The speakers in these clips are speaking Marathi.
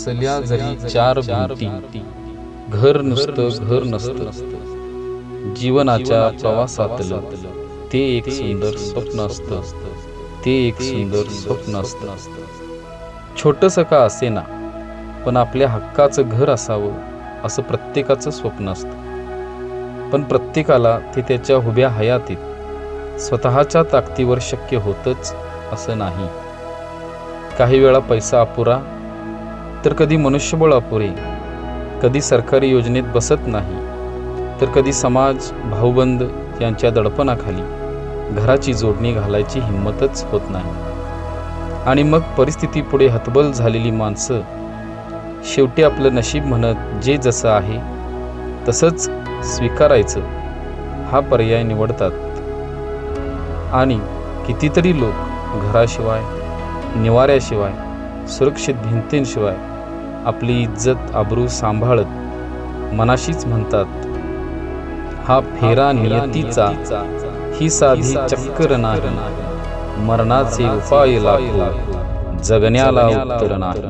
असल्या जरी चार भिंती घर नुसतं घर नसतं. जीवनाच्या प्रवासातलं ते एक सुंदर स्वप्न असतं. ते एक सुंदर स्वप्न असतं. छोटंसं का असेना पण आपल्या हक्काचं घर असावं असं प्रत्येकाचं स्वप्न असतं. पण प्रत्येकाला ते त्याच्या उभ्या हयातीत स्वतःच्या ताकदीवर शक्य होतच असं नाही. काही वेळा पैसा अपुरा तर कधी मनुष्यबळ अपुरे कधी सरकारी योजनेत बसत नाही तर कधी समाज भाऊबंद यांच्या दडपणाखाली घराची जोडणी घालायची हिंमतच होत नाही. आणि मग परिस्थिती पुढे हतबल झालेली माणसं शेवटी आपलं नशीब म्हणत जे जसं आहे तसंच स्वीकारायचं हा पर्याय निवडतात. आणि कितीतरी लोक घराशिवाय निवाऱ्याशिवाय सुरक्षित भिंतींशिवाय आपली इज्जत आबरू सांभाळत मनाशीच म्हणतात. हा फेरा नियतीचा ही साधी चक्कर नाही. मरणाचे उपाय लाखो जगण्याला उत्तर नाही.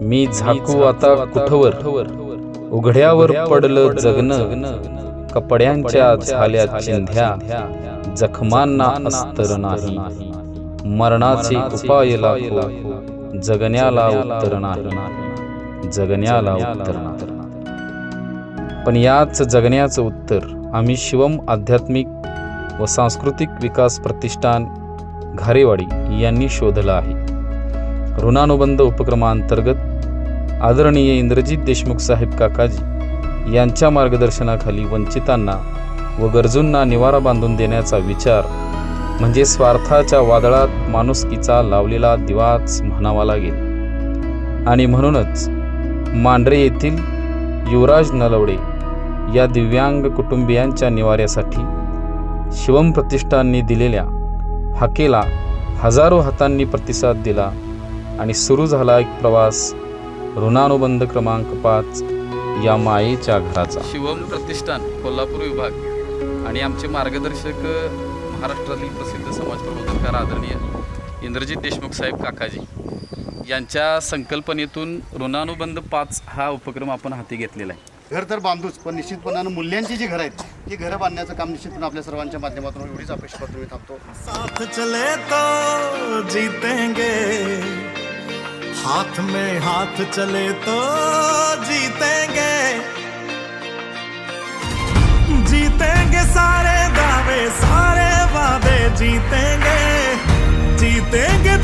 मी झाकू आता कुठवर? उघड्यावर पडलं जगणं. कपड्यांच्या झाल्या चिंध्या. जखमांना अस्तर नाही. मरणाचे उपाय लाखो जगण्याला उत्तर नाही. जगण्याला उत्तर नाही. पण याच जगण्याचं उत्तर आम्ही शिवम आध्यात्मिक व सांस्कृतिक विकास प्रतिष्ठान घारेवाडी यांनी शोधलं आहे. ऋणानुबंध उपक्रमांतर्गत आदरणीय इंद्रजित देशमुख साहेब काकाजी यांच्या मार्गदर्शनाखाली वंचितांना व गरजूंना निवारा बांधून देण्याचा विचार म्हणजे स्वार्थाच्या वादळात माणुसकीचा लावलेला दिवाच म्हणावा लागेल. आणि म्हणूनच मांढरे येथील युवराज नलवडे या दिव्यांग कुटुंबियांच्या निवाऱ्यासाठी शिवम प्रतिष्ठानने दिलेल्या हाकेला हजारो हातांनी प्रतिसाद दिला आणि सुरू झाला एक प्रवास ऋणानुबंध क्रमांक पाच या मायेच्या घराचा. शिवम प्रतिष्ठान कोल्हापूर विभाग आणि आमचे मार्गदर्शक महाराष्ट्रातील प्रसिद्ध समाज प्रबोधनकार आदरणीय इंद्रजित देशमुख साहेब काकाजी यांच्या संकल्पनेतून ऋणानुबंध पाच हा उपक्रम आपण हाती घेतलेला आहे. घर तर बांधूच पण निश्चितपणानं मूल्यांची जी घरं आहेत ती घरं बांधण्याचं काम निश्चितपणे आपल्या सर्वांच्या माध्यमातून एवढीच अपेक्षा करतो मी थांबतो. साथ चले तो जीतेंगे हाथ में हाथ चले तो जीतेंगे। जीतेंगे सारे दावे सारे वादे जीतेंगे जीतेंगे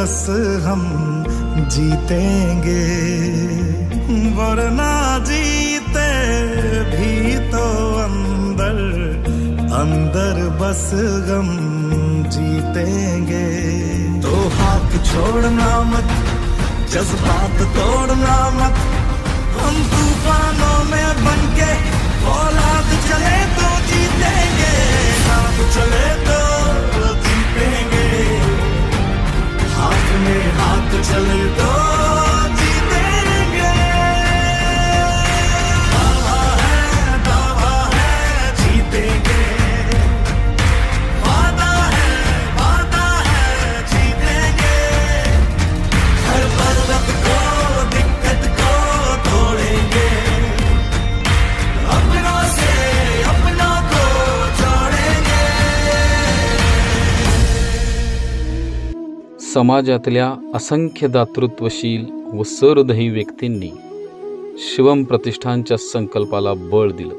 बस हम जीतेंगे। वरना जीते भी तो अंदर अंदर बस गम जीतेंगे। तो हाथ छोड़ना मत, जज्बात तोड़ना मत। हम तूफानों में बनके औलाद चले तो जीतेंगे। हाथ चले तो समाजातल्या असंख्य दातृत्वशील व सरदही व्यक्तींनी शिवम प्रतिष्ठानच्या संकल्पाला बळ दिलं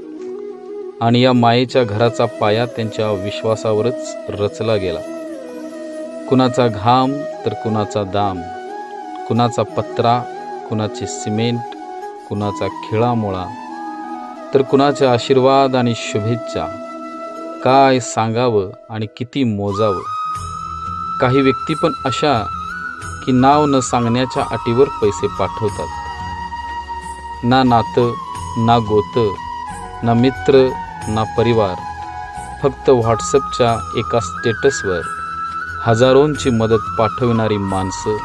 आणि या मायेच्या घराचा पाया त्यांच्या विश्वासावरच रचला गेला. कुणाचा घाम तर कुणाचा दाम कुणाचा पत्रा कुणाचे सिमेंट कुणाचा खिळामुळा तर कुणाचे आशीर्वाद आणि शुभेच्छा काय सांगावं आणि किती मोजावं? काही व्यक्ती पण अशा की नाव न सांगण्याच्या अटीवर पैसे पाठवतात. ना नातं ना गोतं ना मित्र ना परिवार. फक्त व्हॉट्सअपच्या एका स्टेटसवर हजारोंची मदत पाठविणारी माणसं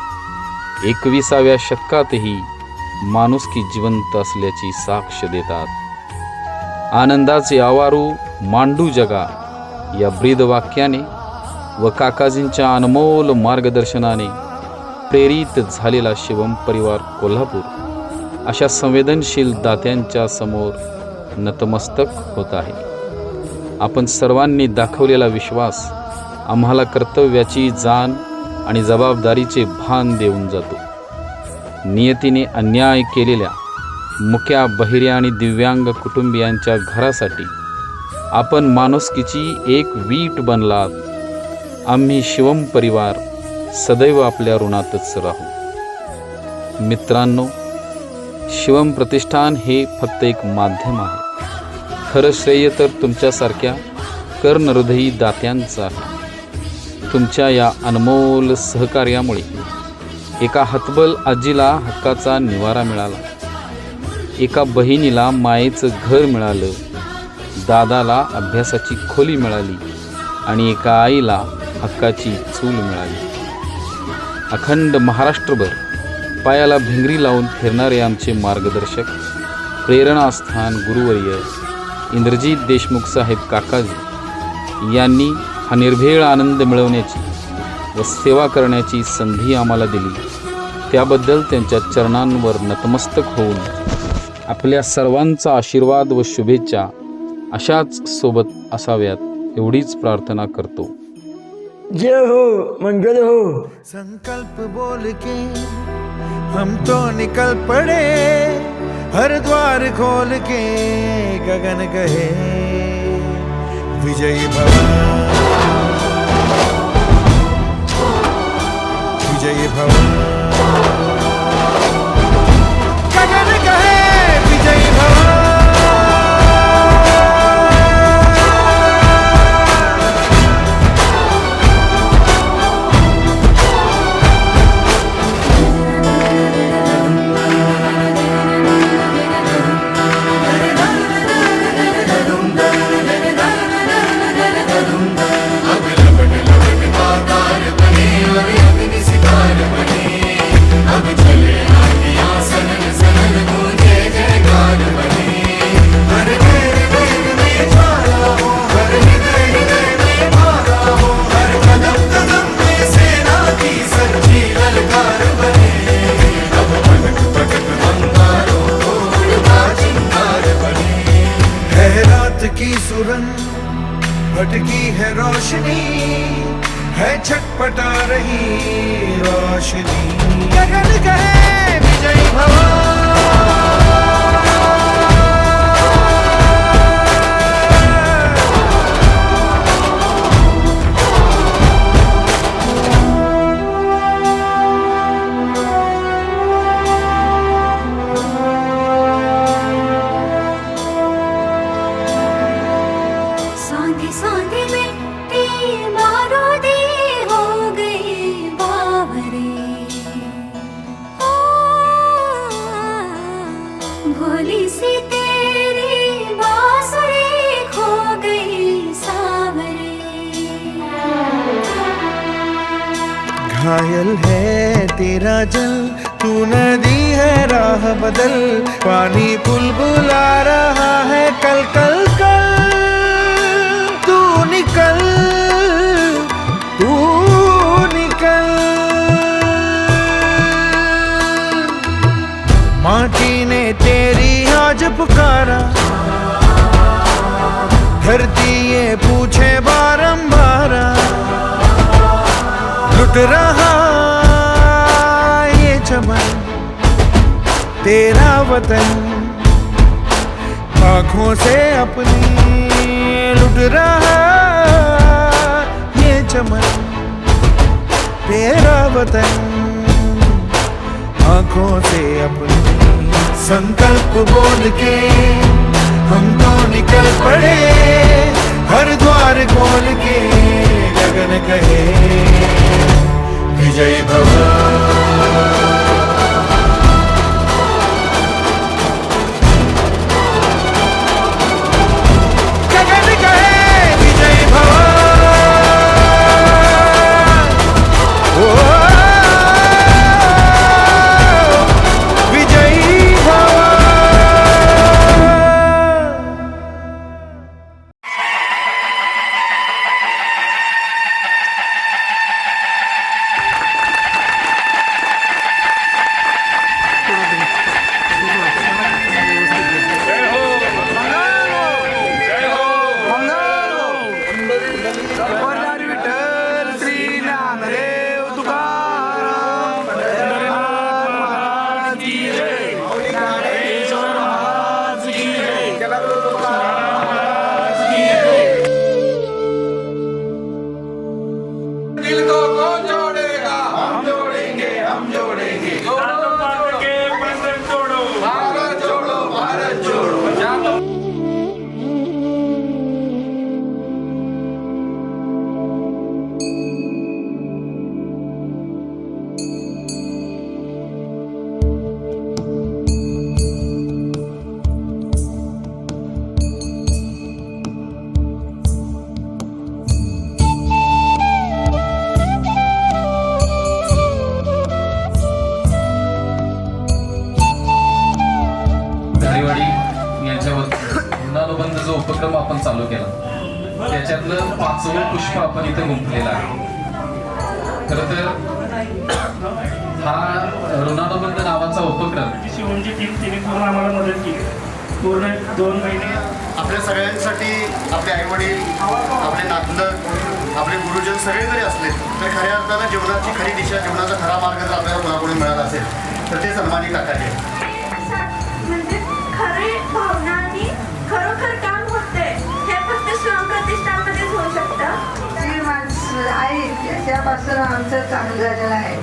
एकविसाव्या शतकातही माणुसकी जिवंत असल्याची साक्ष देतात. आनंदाचे आवारू मांडू जगा या ब्रीदवाक्याने व काकाजींच्या अनमोल मार्गदर्शनाने प्रेरित झालेला शिवम परिवार कोल्हापूर. अशा संवेदनशील दात्यांच्या समोर नतमस्तक होत आहे. आपण सर्वांनी दाखवलेला विश्वास आम्हाला कर्तव्याची जाण आणि जबाबदारीचे भान देऊन जातो. नियतीने अन्याय केलेल्या मुक्या बहिऱ्या आणि दिव्यांग कुटुंबियांच्या घरासाठी आपण माणुसकीची एक वीट बनलात आम्ही शिवम परिवार सदैव आपल्या ऋणातच राहू. मित्रांनो शिवम प्रतिष्ठान हे फक्त एक माध्यम आहे. खरं श्रेय तर तुमच्यासारख्या कर्णहृदयी दात्यांचं आहे. तुमच्या या अनमोल सहकार्यामुळे एका हतबल आजीला हक्काचा निवारा मिळाला. एका बहिणीला मायेचं घर मिळालं. दादाला अभ्यासाची खोली मिळाली आणि एका आईला हक्काची चूल मिळाली. अखंड महाराष्ट्रभर पायाला भिंगरी लावून फिरणारे आमचे मार्गदर्शक प्रेरणास्थान गुरुवर्य इंद्रजीत देशमुख साहेब काकाजी यांनी हा निर्भेळ आनंद मिळवण्याची व सेवा करण्याची संधी आम्हाला दिली. त्याबद्दल त्यांच्या चरणांवर नतमस्तक होऊन आपल्या सर्वांचा आशीर्वाद व शुभेच्छा अशाच सोबत असाव्यात एवढीच प्रार्थना करतो. जय हो, मंगल हो। संकल्प बोल के हम तो निकल पड़े हर द्वार खोल के गगन कहे विजय भवन। विजय भव की सुरन भटकी है रोशनी है छटपटा रही रोशनी। गगन कहे विजयी भवन। है तेरा जल, तू नदी है, राह बदल। पानी पुल बुला रहा है, कल कल कल तू निकल तू निकल। माटी ने तेरी आज पुकारा, धरती ये पूछे बारंबार। लुट रहा तेरा वतन आँखों से अपनी लुट रहा ये चमन तेरा वतन आँखों से अपनी संकल्प बोल के हम तो निकल पड़े हर हा ऋणानुबंध नावाचा उपक्रम. ती शिवणची टीम तिने पूर्ण आम्हाला मदत केली. पूर्ण दोन महिने आपल्या सगळ्यांसाठी आपले आईवडील आपले नातलग आपले गुरुजन सगळे जरी असले तर खऱ्या अर्थानं जीवनाची खरी दिशा जीवनाचा खरा मार्ग जर आपल्याला कोणाकडून मिळाला असेल तर ते सन्मानित टाकायचे तेव्हापासून आमचं चांगलं झालेलं आहे.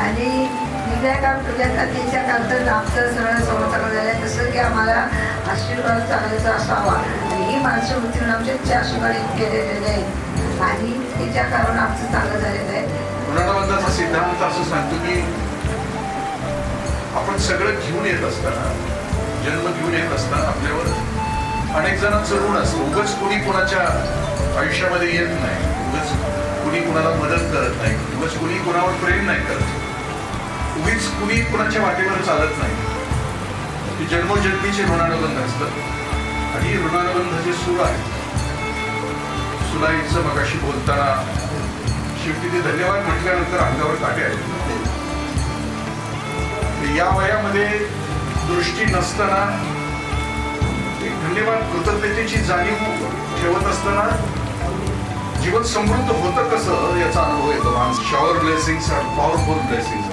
आणि तुझ्या काम तुझ्या तिच्या कालचं आमचं सगळं सगळं चालू झालं आहे तसं की आम्हाला आशीर्वाद चांगल्याचा असावा. आणि ही माणसं होती आमचे आमच्या चार शिवाय केलेले आहेत. आणि तिच्या कारण आमचं चांगलं झालेलं आहे. ऋणानुबंधाचा सिद्धांत असं सांगतो की आपण सगळं घेऊन येत असताना जन्म घेऊन येत असताना आपल्यावर अनेक जणांचं ऋण असतं. उगच कोणी कुणाच्या आयुष्यामध्ये येत नाही. उगच कुणी कुणाला मदत करत नाही उगाच कुणी कुणावर प्रेम नाही करत. उगीच कुणी कुणाच्या वाटेवर चालत नाही. ते जन्मोजन्मीचे ऋणानुबंध असतात. आणि ऋणानुबंध जे सूर आहे सुलाईचं मगाशी बोलताना शेवटी ते धन्यवाद म्हटल्यानंतर अंगावर काटे आले या वयामध्ये दृष्टी नसताना एक धन्यवाद कृतज्ञतेची जाणीव ठेवत असताना जीवन समृद्ध होतं कसं याचा अनुभव येतो. शॉवर ब्लेसिंग्स पॉवरफुल ब्लेसिंग्स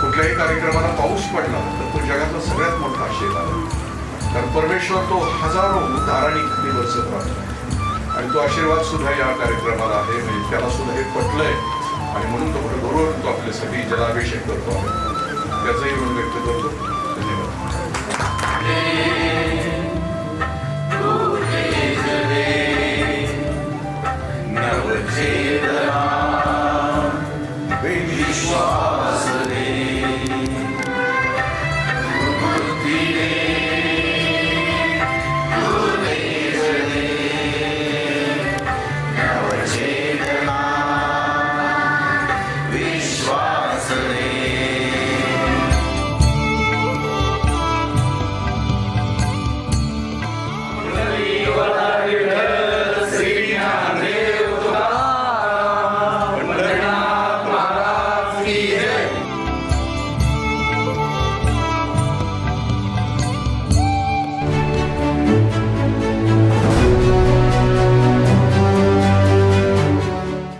कुठल्याही कार्यक्रमाला पाऊस पडला तर तो जगातला सगळ्यात मोठा आशीर्वाद आहे. कारण परमेश्वर तो हजारो धाराणी खाली बसत राहतो. आणि तो आशीर्वाद सुद्धा या कार्यक्रमाला आहे. म्हणजे त्याला सुद्धा हे पटलंय. आणि म्हणून तो कुठे बरोबर तो आपल्यासाठी जलाभिषेक करतो आहे त्याचंही विश्वास रे